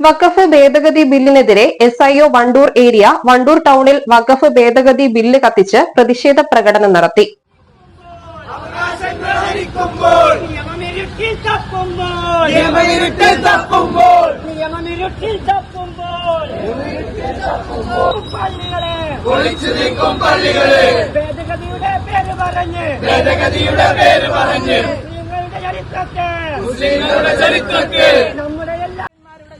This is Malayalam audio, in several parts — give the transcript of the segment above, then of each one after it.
വഖഫ് ഭേദഗതി ബില്ലിനെതിരെ S I O Wandoor area Wandoor ടൌണിൽ വഖഫ് ഭേദഗതി ബില്ല് കത്തിച്ച് പ്രതിഷേധ പ്രകടനം നടത്തി. ഭേദഗതിയുടെ പേര് പറഞ്ഞ്. ഭേദഗതിയുടെ പേര് പറഞ്ഞ്. മുസ്ലിങ്ങളുടെ ചരിത്രത്തെ മുസ്ലിങ്ങളുടെ ചരിത്രത്തിൽ നമ്മുടെ എല്ലാവരുടെ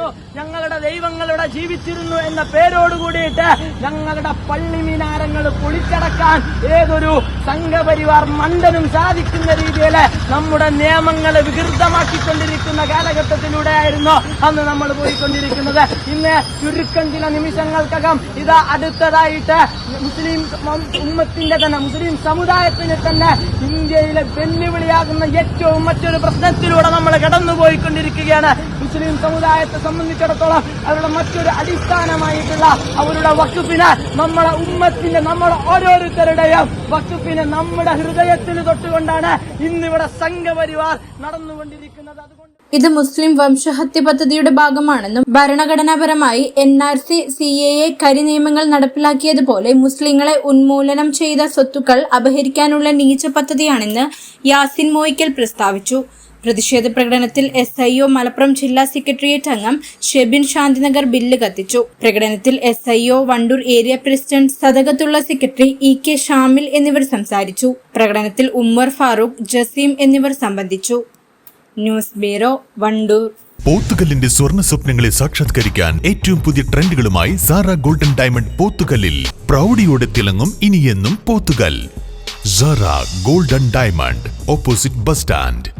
ജീവിച്ചിരുന്നു ഞങ്ങളുടെ ദൈവങ്ങളുടെ ജീവിച്ചിരുന്നു എന്ന പേരോട് കൂടിയിട്ട് ഞങ്ങളുടെ പള്ളി മിനാരങ്ങൾ പൊളിച്ചടക്കാൻ ഏതൊരു സംഘപരിവാർ മണ്ടനും സാധിക്കുന്ന രീതിയിൽ നമ്മുടെ നിയമങ്ങൾ വികൃതമാക്കിക്കൊണ്ടിരിക്കുന്ന കാലഘട്ടത്തിലൂടെയായിരുന്നു അന്ന് നമ്മൾ പോയിക്കൊണ്ടിരിക്കുന്നത്. ഇന്ന് ചുരുക്കം ചില നിമിഷങ്ങൾക്കകം ഇത് അടുത്തതായിട്ട് മുസ്ലിം ഉമ്മത്തിന്റെ തന്നെ മുസ്ലിം സമുദായത്തിന് തന്നെ ഇന്ത്യയിലെ വെല്ലുവിളിയാകുന്ന ഏറ്റവും മറ്റൊരു പ്രശ്നത്തിലൂടെ നമ്മൾ കടന്നുപോയിക്കൊണ്ടിരിക്കുകയാണ്. മുസ്ലിം സമുദായത്തെ സംബന്ധിച്ചിടത്തോളം അവരുടെ മറ്റൊരു അടിസ്ഥാനമായിട്ടുള്ള അവരുടെ വക്കുപ്പിന് നമ്മളെ ഉമ്മത്തിന്റെ നമ്മളെ ഓരോരുത്തരുടെയും വക്കുപ്പിനെ നമ്മുടെ ഹൃദയത്തിൽ തൊട്ടുകൊണ്ടാണ് ഇന്നിവിടെ സംഘപരിവാർ നടന്നുകൊണ്ടിരിക്കുന്നത്. അതുകൊണ്ട് ഇത് മുസ്ലിം വംശഹത്യ പദ്ധതിയുടെ ഭാഗമാണെന്നും ഭരണഘടനാപരമായി N R C C A A കരി നിയമങ്ങൾ നടപ്പിലാക്കിയതുപോലെ മുസ്ലിങ്ങളെ ഉന്മൂലനം ചെയ്ത സ്വത്തുക്കൾ അപഹരിക്കാനുള്ള നീച്ച പദ്ധതിയാണെന്ന് യാസിൻ മോയ്ക്കൽ പ്രസ്താവിച്ചു. പ്രതിഷേധ പ്രകടനത്തിൽ എസ് ഐ ഒ മലപ്പുറം ജില്ലാ സെക്രട്ടേറിയറ്റ് അംഗം ഷെബിൻ ശാന്തിനഗർ ബില്ല് കത്തിച്ചു. പ്രകടനത്തിൽ S I O Wandoor area president Sadakathulla secretary E K Shamil എന്നിവർ സംസാരിച്ചു. പ്രകടനത്തിൽ ഉമ്മർ ഫാറൂഖ് ജസീം എന്നിവർ സംബന്ധിച്ചു. News bureau Wandoor. പോത്തുകല്ലിന്റെ സ്വർണ സ്വപ്നങ്ങളെ സാക്ഷാത്കരിക്കാൻ ഏറ്റവും പുതിയ ട്രെൻഡുകളുമായി സാറ ഗോൾഡൻ ഡയമണ്ട് പോത്തുകല്ലിൽ പ്രൗഢിയോടെ തിളങ്ങും ഇനിയെന്നും Pothukal. Sara golden diamond opposite bus stand.